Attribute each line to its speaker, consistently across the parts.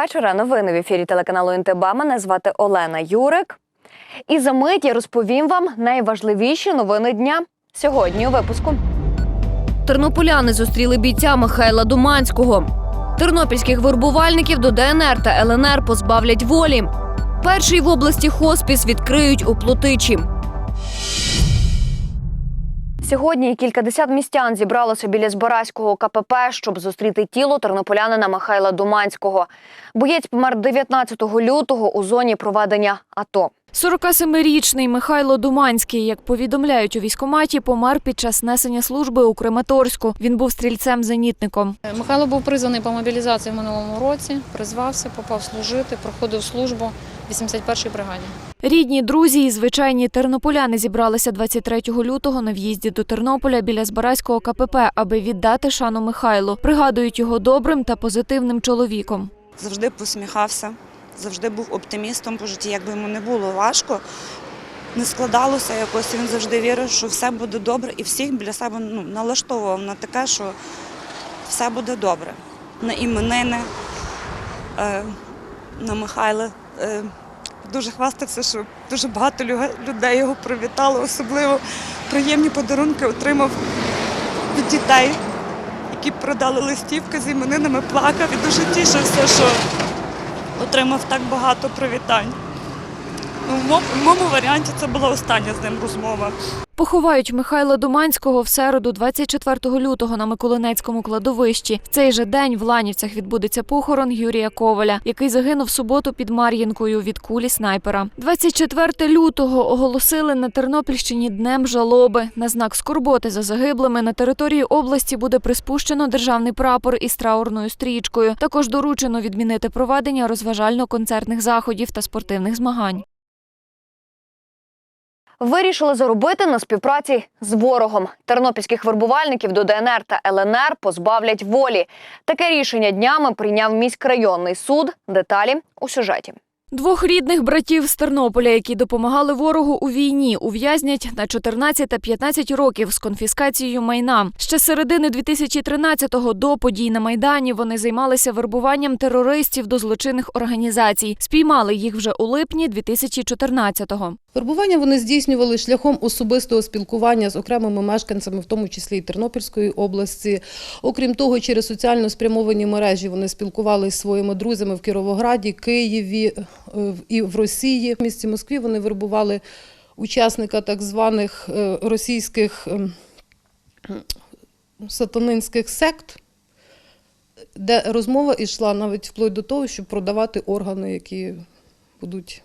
Speaker 1: Вечора. Новини в ефірі телеканалу НТБ. Мене звати Олена Юрик. І за мить я розповім вам найважливіші новини дня сьогодні у випуску. Тернополяни зустріли бійця Михайла Думанського. Тернопільських вербувальників до ДНР та ЛНР позбавлять волі. Перший в області хоспіс відкриють у Плотичі. Сьогодні кількадесят містян зібралося біля Збараського КПП, щоб зустріти тіло тернополянина Михайла Думанського. Боєць помер 19 лютого у зоні проведення АТО.
Speaker 2: 47-річний Михайло Думанський, як повідомляють у військкоматі, помер під час несення служби у Крематорську. Він був стрільцем-зенітником.
Speaker 3: Михайло був призваний по мобілізації в минулому році, призвався, попав служити, проходив службу в 81-й бригаді.
Speaker 2: Рідні, друзі і звичайні тернополяни зібралися 23 лютого на в'їзді до Тернополя біля Збаразького КПП, аби віддати шану Михайлу. Пригадують його добрим та позитивним чоловіком.
Speaker 4: завжди посміхався, завжди був оптимістом по житті, як би йому не було важко. Не складалося якось, він завжди вірив, що все буде добре, і всіх біля себе ну, налаштовував на таке, що все буде добре. На іменини, е, на Михайла. Е, дуже хвастався, що дуже багато людей його привітало, особливо приємні подарунки отримав від дітей які продали листівки з іменинами, плакав і дуже тішився, що отримав так багато привітань. В моєму варіанті це була остання з ним розмова.
Speaker 2: Поховають Михайла Думанського в середу, 24 лютого на Миколинецькому кладовищі. В цей же день в Ланівцях відбудеться похорон Юрія Коваля, який загинув в суботу під Мар'їнкою від кулі снайпера. 24 лютого оголосили на Тернопільщині днем жалоби. На знак скорботи за загиблими на території області буде приспущено державний прапор із траурною стрічкою. Також доручено відмінити проведення розважально-концертних заходів та спортивних змагань.
Speaker 1: Вирішили заробити на співпраці з ворогом. Тернопільських вербувальників до ДНР та ЛНР позбавлять волі. Таке рішення днями прийняв міськрайонний суд. Деталі у сюжеті.
Speaker 2: Двох рідних братів з Тернополя, які допомагали ворогу у війні, ув'язнять на 14 та 15 років з конфіскацією майна. Ще з середини 2013-го до подій на майдані вони займалися вербуванням терористів до злочинних організацій. Спіймали їх вже у липні 2014-го.
Speaker 5: Вербування вони здійснювали шляхом особистого спілкування з окремими мешканцями, в тому числі і Тернопільської області. Окрім того, через соціально спрямовані мережі вони спілкувалися зі своїми друзями в Кіровограді, Києві і в Росії. В місті Москві вони вербували учасника так званих е, російських ем, сатанинських сект, де розмова йшла навіть вплоть до того, щоб продавати органи, які будуть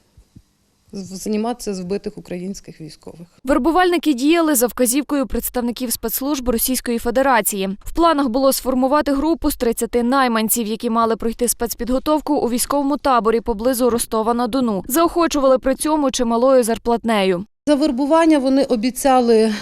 Speaker 5: займатися з вбитих українських військових.
Speaker 2: Вербувальники діяли за вказівкою представників спецслужб Російської Федерації. В планах було сформувати групу з 30 найманців, які мали пройти спецпідготовку у військовому таборі поблизу Ростова на Дону. Заохочували при цьому чималою зарплатнею.
Speaker 5: За вербування вони обіцяли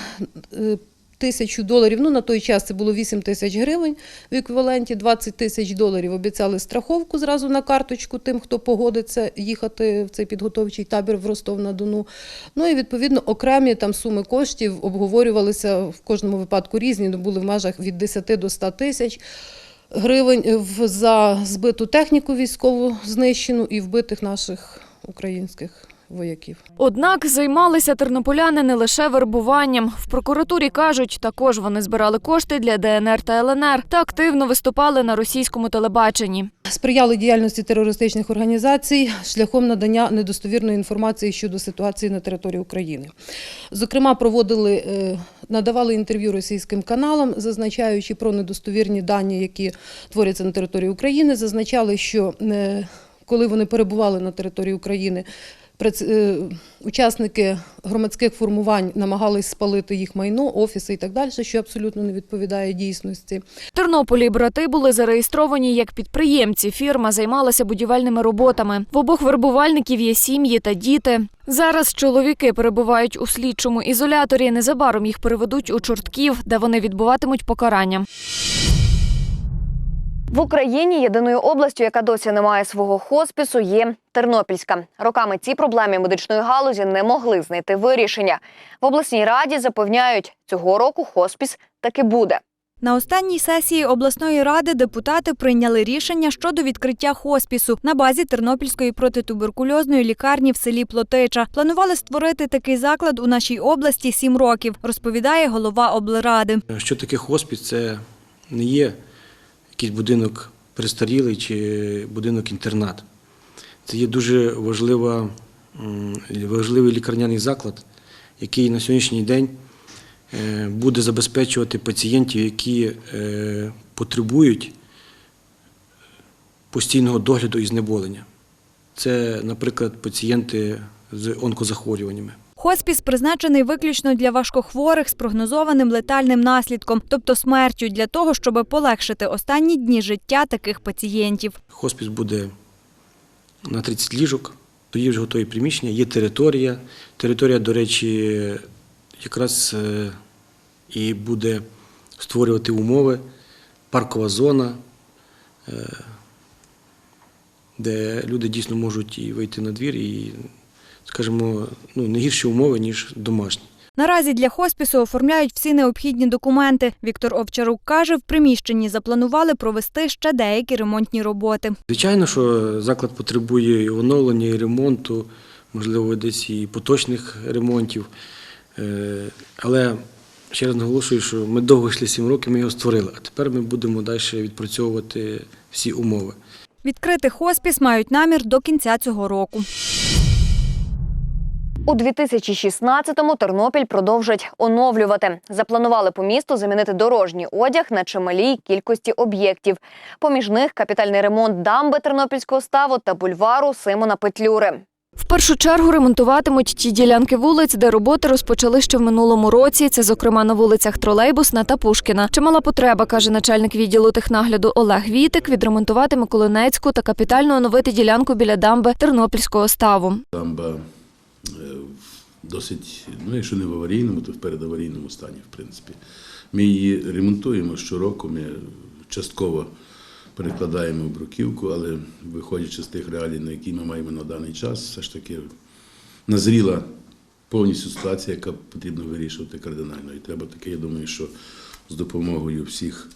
Speaker 5: е, тисячу доларів. Ну на той час це було 8 тисяч гривень в еквіваленті. 20 тисяч доларів обіцяли страховку зразу на карточку тим, хто погодиться їхати в цей підготовчий табір в Ростов на Дону. Ну і відповідно окремі там суми коштів обговорювалися в кожному випадку різні. ну, Були в межах від 10 до 100 тисяч. Гривень за збиту техніку військову знищену і вбитих наших українських вояків.
Speaker 2: Однак займалися тернополяни не лише вербуванням. В прокуратурі кажуть, також вони збирали кошти для ДНР та ЛНР та активно виступали на російському телебаченні.
Speaker 5: сприяли діяльності терористичних організацій шляхом надання недостовірної інформації щодо ситуації на території України. Зокрема, проводили, е, надавали інтерв'ю російським каналам, зазначаючи про недостовірні дані, які творяться на території України. Зазначали, що е, коли вони перебували на території України, учасники громадських формувань намагались спалити їх майно, офіси і так далі, що абсолютно не відповідає дійсності.
Speaker 2: Тернополі брати були зареєстровані як підприємці. Фірма займалася будівельними роботами. В обох вербувальників є сім'ї та діти. Зараз чоловіки перебувають у слідчому ізоляторі. Незабаром їх переведуть у чортків, де вони відбуватимуть покарання.
Speaker 1: В Україні єдиною областю, яка досі не має свого хоспісу, є Тернопільська. Роками ці проблеми медичної галузі не могли знайти вирішення. В обласній раді запевняють, цього року хоспіс таки буде.
Speaker 6: На останній сесії обласної ради депутати прийняли рішення щодо відкриття хоспісу на базі Тернопільської протитуберкульозної лікарні в селі Плотича. Планували створити такий заклад у нашій області сім років, розповідає голова облради.
Speaker 7: Що таке хоспіс? Це не є якийсь будинок престарілий чи будинок-інтернат. Це є дуже важлива, важливий лікарняний заклад, який на сьогоднішній день е, буде забезпечувати пацієнтів, які е, потребують постійного догляду і знеболення. Це, наприклад, пацієнти з онкозахворюваннями.
Speaker 6: Хоспіс призначений виключно для важкохворих з прогнозованим летальним наслідком, тобто смертю, для того, щоб полегшити останні дні життя таких пацієнтів.
Speaker 7: Хоспіс буде на 30 ліжок, тоді вже готові приміщення, є територія. Територія, до речі, якраз е, і буде створювати умови, паркова зона, е, де люди дійсно можуть і вийти на двір, і, скажімо, ну, не гірші умови, ніж домашні.
Speaker 6: Наразі для хоспісу оформляють всі необхідні документи. Віктор Овчарук каже, в приміщенні запланували провести ще деякі ремонтні роботи.
Speaker 7: Звичайно, що заклад потребує і оновлення, і ремонту, можливо, десь і поточних ремонтів. Е, Але ще раз наголошую, що ми довго йшли 7 років, ми його створили, а тепер ми будемо далі відпрацьовувати всі умови.
Speaker 6: Відкрити хоспіс мають намір до кінця цього року.
Speaker 1: У 2016-му Тернопіль продовжать оновлювати. Запланували по місту замінити дорожній одяг на чималій кількості об'єктів. Поміж них капітальний ремонт дамби Тернопільського ставу та бульвару Симона Петлюри.
Speaker 2: В першу чергу ремонтуватимуть ті ділянки вулиць, де роботи розпочали ще в минулому році. Це, зокрема, на вулицях Тролейбусна та Пушкіна. Чимала потреба, каже начальник відділу технагляду Олег Вітик, відремонтувати Миколинецьку та капітально оновити ділянку біля дамби Тернопільського ставу.
Speaker 8: Дамба досить, ну якщо не в аварійному, то в передаварійному стані, в принципі. Ми її ремонтуємо щороку, ми частково перекладаємо в бруківку, але виходячи з тих реалій, на які ми маємо на даний час, все ж таки назріла повністю ситуація, яка потрібно вирішувати кардинально. І треба таке, я думаю, що з допомогою всіх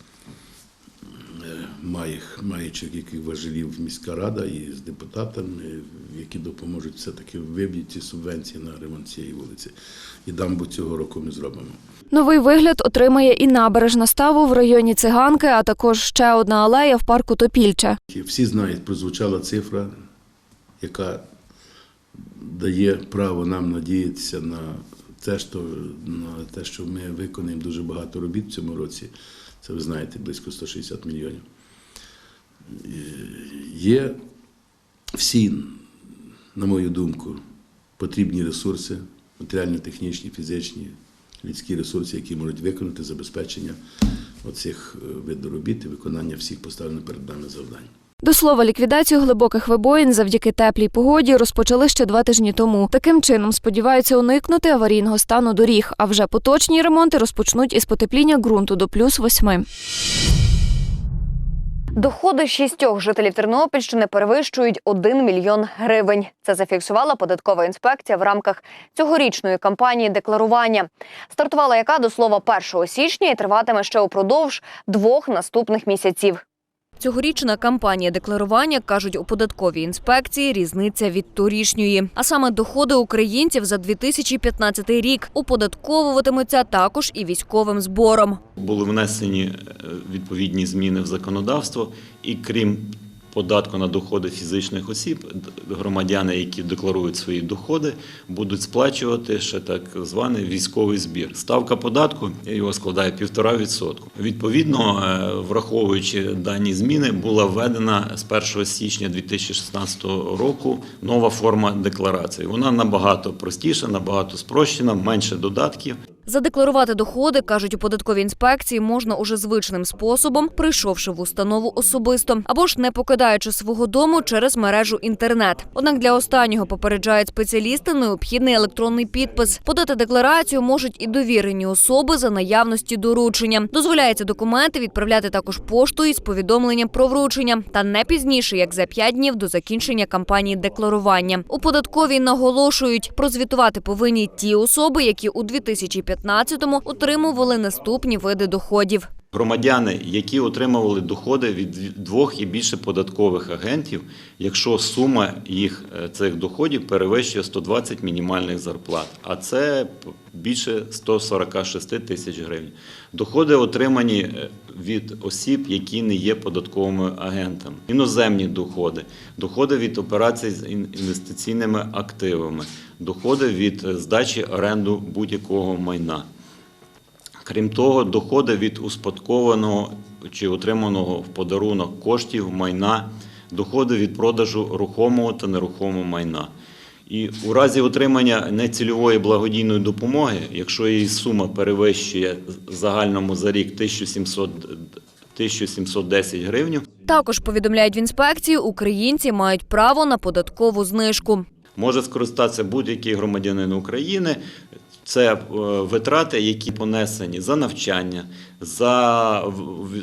Speaker 8: е, маючих яких важелів міська рада і з депутатами, які допоможуть все-таки виб'ють ці субвенції на ремонт цієї вулиці. І дамбу цього року ми зробимо.
Speaker 2: Новий вигляд отримає і набережна ставу в районі Циганки, а також ще одна алея в парку Топільче.
Speaker 8: Всі знають, прозвучала цифра, яка дає право нам надіятися на те, що, на те, що ми виконаємо дуже багато робіт в цьому році. Це ви знаєте, близько 160 мільйонів. Е, Є всі, на мою думку, потрібні ресурси, матеріально-технічні, фізичні, людські ресурси, які можуть виконати забезпечення оцих е, видів робіт і виконання всіх поставлених перед нами завдань.
Speaker 2: До слова, ліквідацію глибоких вибоїн завдяки теплій погоді розпочали ще два тижні тому. Таким чином сподіваються уникнути аварійного стану доріг, а вже поточні ремонти розпочнуть із потепління ґрунту до плюс восьми.
Speaker 1: Доходи шістьох жителів Тернопільщини перевищують 1 мільйон гривень. Це зафіксувала податкова інспекція в рамках цьогорічної кампанії декларування. Стартувала яка до слова 1 січня і триватиме ще упродовж двох наступних місяців. Цьогорічна кампанія декларування кажуть у податковій інспекції різниця від торішньої. А саме доходи українців за 2015 рік оподатковуватимуться також і військовим збором.
Speaker 9: були внесені е, відповідні зміни в законодавство, і крім податку на доходи фізичних осіб, громадяни, які декларують свої доходи, будуть сплачувати ще так званий військовий збір. Ставка податку його складає 1,5%. Відповідно, е, враховуючи дані зміни, була введена з 1 січня 2016 року нова форма декларації. Вона набагато простіша, набагато спрощена, менше додатків.
Speaker 1: Задекларувати доходи, кажуть у податковій інспекції, можна уже звичним способом, прийшовши в установу особисто, або ж не покидаючи свого дому через мережу інтернет. Однак для останнього попереджають спеціалісти необхідний електронний підпис. Подати декларацію можуть і довірені особи за наявності доручення. Дозволяється документи відправляти також поштою з повідомленням про вручення, та не пізніше як за 5 днів до закінчення кампанії декларування. У податковій наголошують, прозвітувати повинні ті особи, які у 2015-му отримували наступні види доходів.
Speaker 9: Громадяни, які отримували доходи від двох і більше податкових агентів, якщо сума їх е, цих доходів перевищує 120 мінімальних зарплат, а це більше 146 тисяч гривень. Доходи отримані е, від осіб, які не є податковими агентами, іноземні доходи, доходи від операцій з інвестиційними активами, доходи від е, здачі оренду будь-якого майна. Крім того, доходи від успадкованого чи отриманого в подарунок коштів, майна, доходи від продажу рухомого та нерухомого майна. І у разі отримання нецільової благодійної допомоги, якщо її сума перевищує загальному за рік 1700, 1710 гривень,
Speaker 1: Також повідомляють в інспекції, українці мають право на податкову знижку.
Speaker 9: Може скористатися будь-який громадянин України. Це е, витрати, які понесені за навчання, за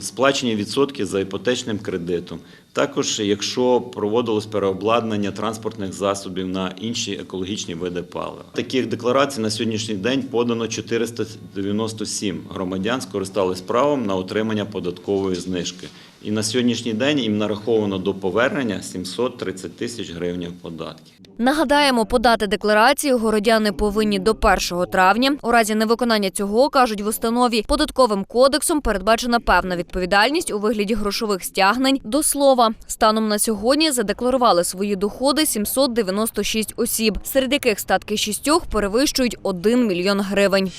Speaker 9: сплачені відсотки за іпотечним кредитом. Також, якщо проводилось переобладнання транспортних засобів на інші екологічні види палива. Таких декларацій на сьогоднішній день подано 497 громадян скористались правом на отримання податкової знижки. І на сьогоднішній день їм нараховано до повернення 730 тисяч гривень податків.
Speaker 1: Нагадаємо, подати декларацію городяни повинні до 1 травня. У разі невиконання цього, кажуть в установі, податковим кодексом передбачена певна відповідальність у вигляді грошових стягнень. До слова, станом на сьогодні задекларували свої доходи 796 осіб, серед яких статки шістьох перевищують 1 мільйон гривень.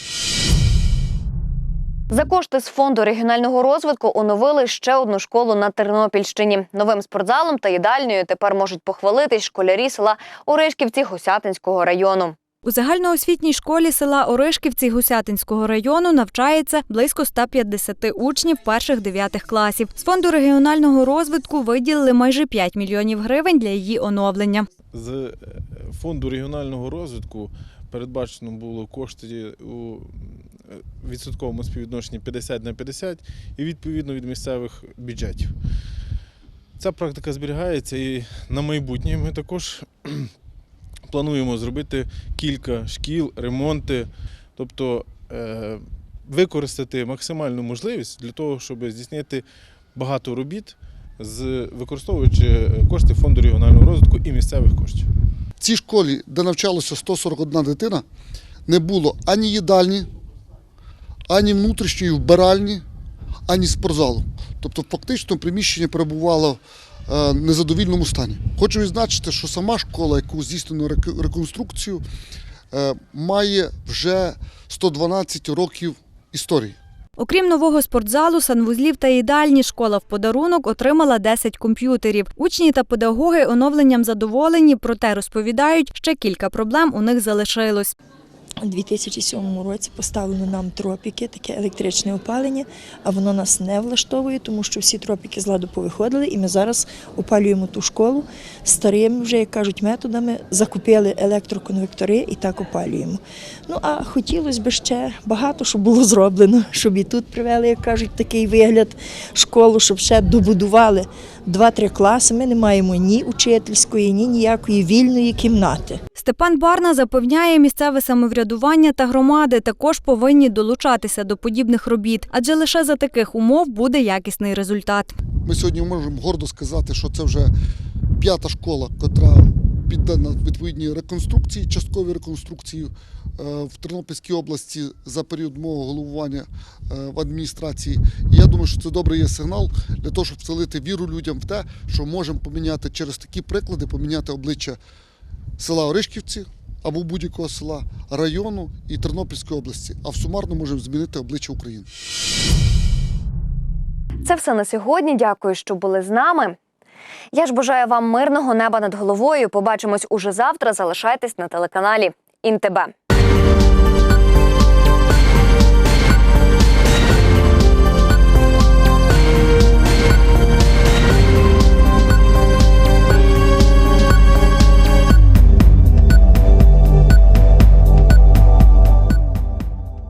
Speaker 1: За кошти з фонду регіонального розвитку оновили ще одну школу на Тернопільщині. Новим спортзалом та їдальнею тепер можуть похвалитись школярі села Оришківці Гусятинського району.
Speaker 6: У загальноосвітній школі села Оришківці Гусятинського району навчається близько 150 учнів перших дев'ятих класів. З фонду регіонального розвитку виділили майже 5 мільйонів гривень для її оновлення.
Speaker 10: З е, фонду регіонального розвитку передбачено було кошти у відсотковому співвідношенні 50 на 50 і відповідно від місцевих бюджетів. Ця практика зберігається і на майбутнє ми також плануємо зробити кілька шкіл, ремонти, тобто е, використати максимальну можливість для того, щоб здійснити багато робіт, використовуючи кошти фонду регіонального розвитку і місцевих коштів.
Speaker 11: В цій школі, де навчалося 141 дитина, не було ані їдальні, ані внутрішньої вбиральні, ані спортзалу. Тобто фактично приміщення перебувало е, в незадовільному стані. Хочу відзначити, що сама школа, яку здійснено реконструкцію, е, має вже 112 років історії.
Speaker 6: Окрім нового спортзалу, санвузлів та їдальні, школа в подарунок отримала 10 комп'ютерів. Учні та педагоги оновленням задоволені, проте розповідають, ще кілька проблем у них залишилось.
Speaker 12: У 2007 році поставлено нам тропіки, таке електричне опалення, а воно нас не влаштовує, тому що всі тропіки з ладу повиходили, і ми зараз опалюємо ту школу старими, вже як кажуть, методами. Закупили електроконвектори і так опалюємо. Ну а хотілося б ще багато, щоб було зроблено, щоб і тут привели, як кажуть, такий вигляд школу, щоб ще добудували два-три класи. Ми не маємо ні учительської, ні ніякої вільної кімнати.
Speaker 6: Степан Барна запевняє, місцеве самоврядування та громади також повинні долучатися до подібних робіт, адже лише за таких умов буде якісний результат.
Speaker 11: Ми сьогодні можемо гордо сказати, що це вже п'ята школа, котра піддана відповідній реконструкції, частковій реконструкції в Тернопільській області за період мого головування е, в адміністрації. І я думаю, що це добрий є сигнал для того, щоб вселити віру людям в те, що можемо поміняти через такі приклади, поміняти обличчя села Оришківці або будь-якого села, району і Тернопільської області. А в сумарно можемо змінити обличчя України.
Speaker 1: Це все на сьогодні. Дякую, що були з нами. Я ж бажаю вам мирного неба над головою. Побачимось уже завтра. Залишайтесь на телеканалі Інтебе.